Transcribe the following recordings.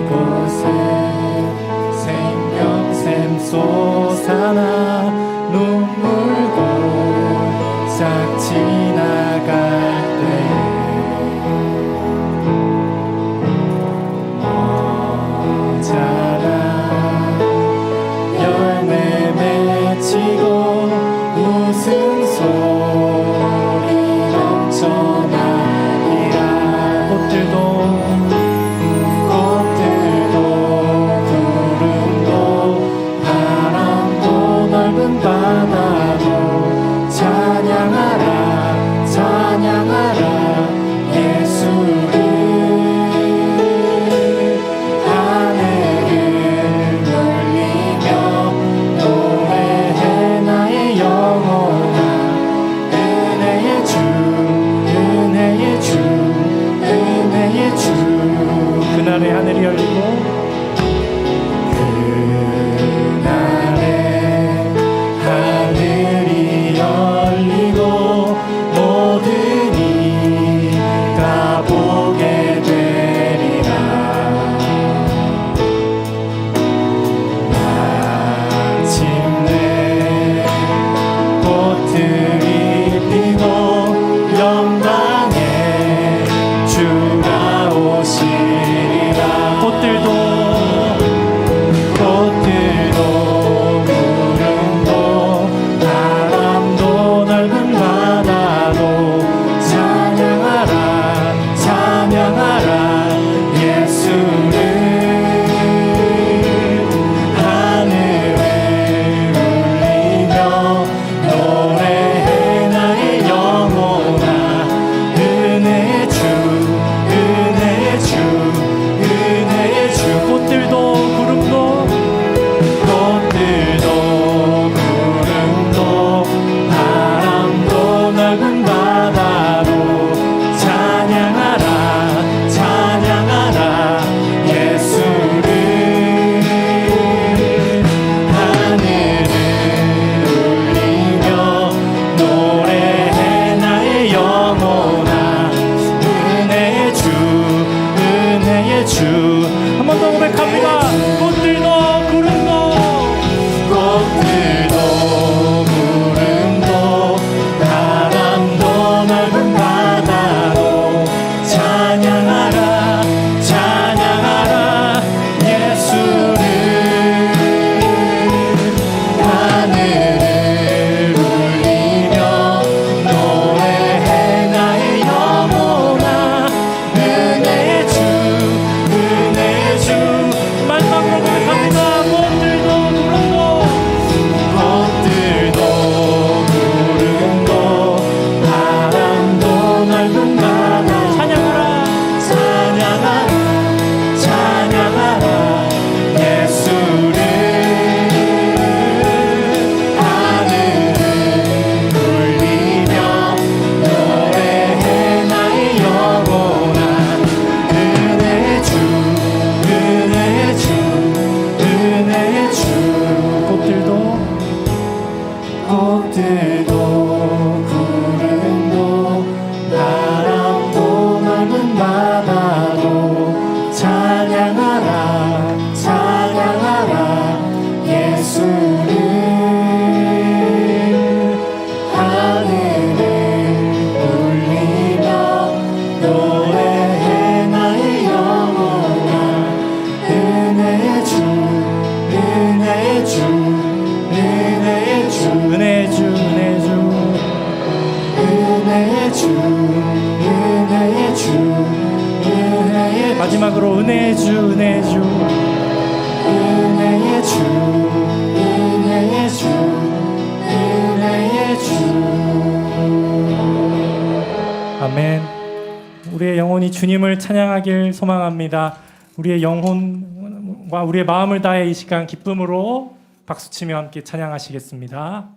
이곳에 생명샘 솟아나 영혼이 주님을 찬양하길 소망합니다. 우리의 영혼과 우리의 마음을 다해 이 시간 기쁨으로 박수치며 함께 찬양하시겠습니다.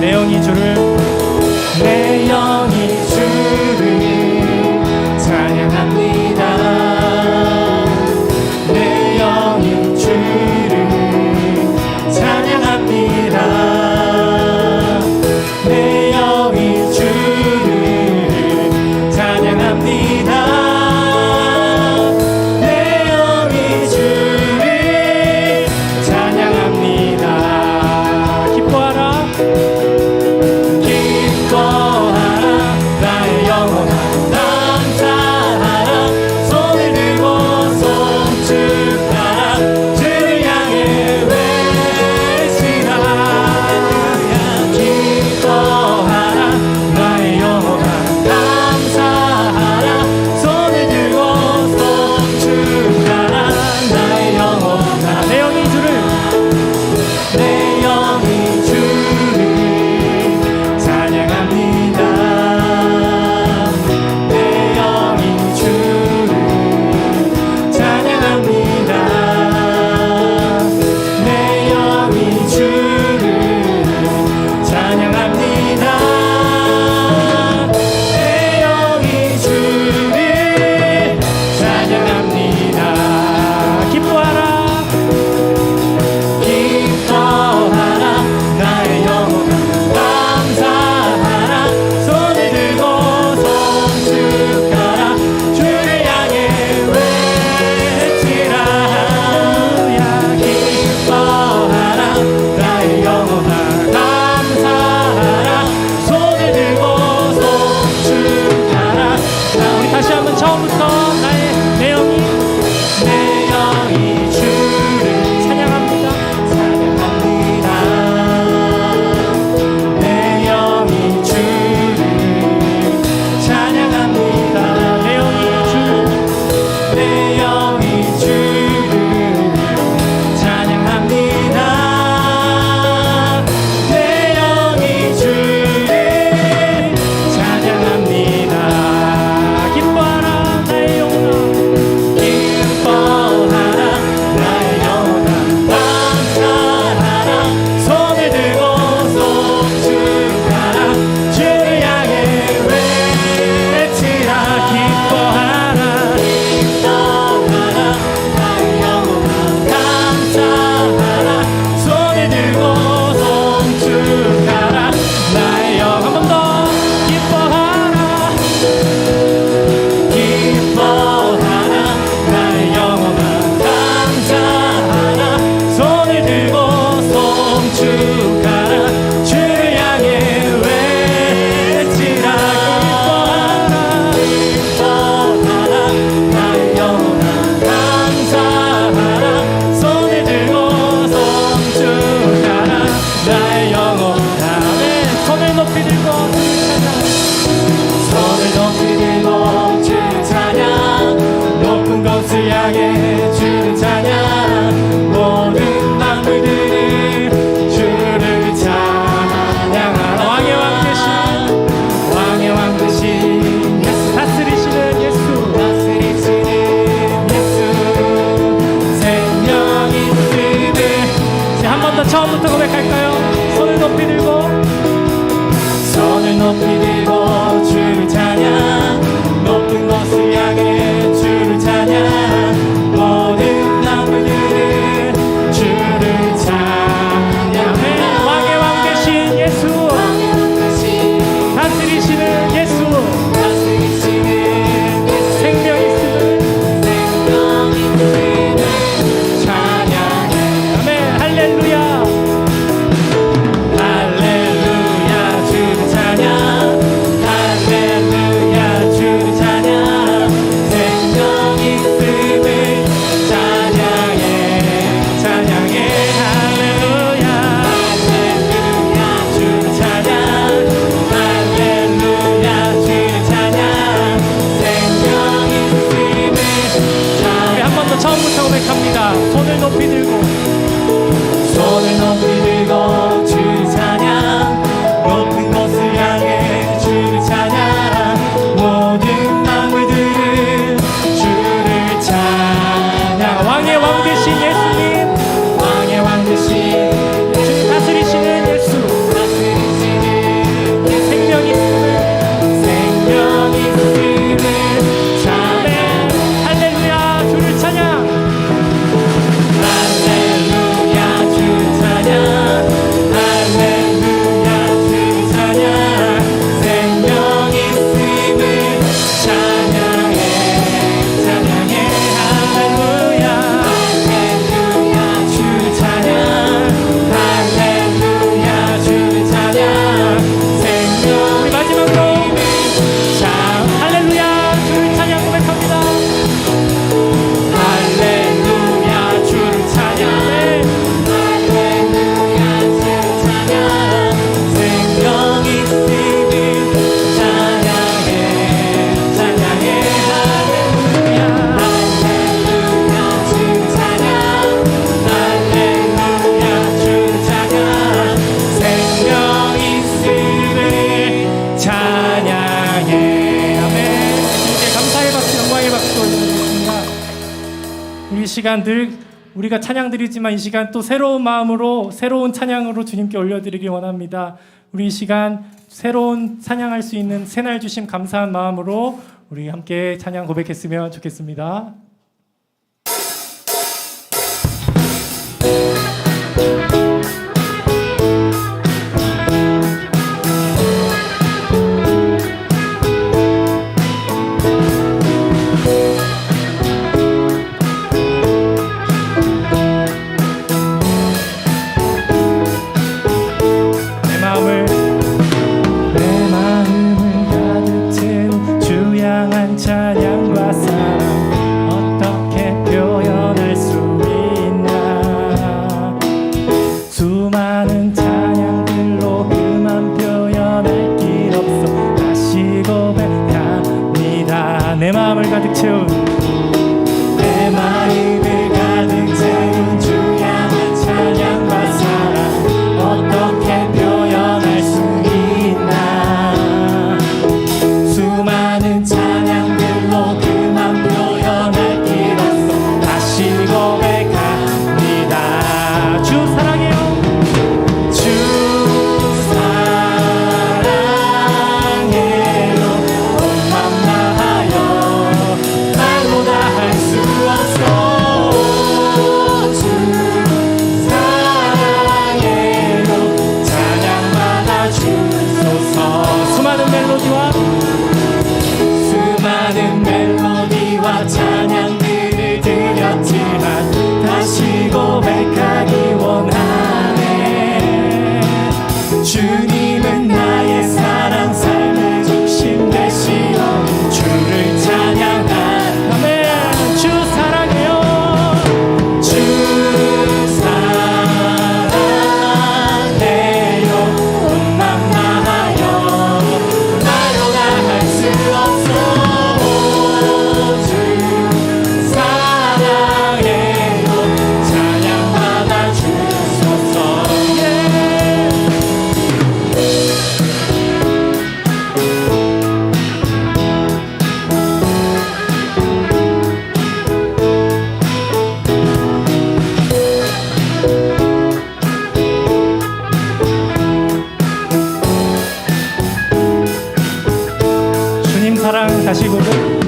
내 영이 주를 내 영. 시간 늘 우리가 찬양 드리지만 이 시간 또 새로운 마음으로 새로운 찬양으로 주님께 올려드리기 원합니다. 우리 이 시간 새로운 찬양할 수 있는 새날 주심 감사한 마음으로 우리 함께 찬양 고백했으면 좋겠습니다. 다시 보.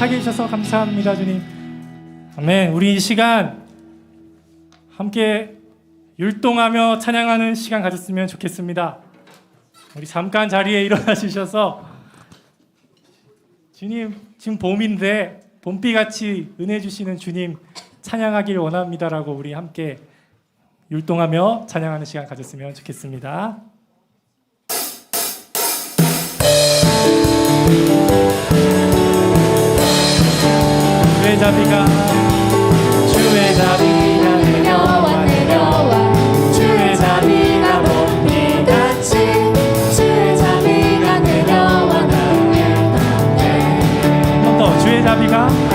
사귀어 주셔서 감사합니다, 주님. 아멘. 우리 이 시간 함께 율동하며 찬양하는 시간 가졌으면 좋겠습니다. 우리 잠깐 자리에 일어나 주셔서 주님, 지금 봄인데 봄비 같이 은혜 주시는 주님 찬양하길 원합니다라고 우리 함께 율동하며 찬양하는 시간 가졌으면 좋겠습니다. 자비가 주의 자비 주의 자비가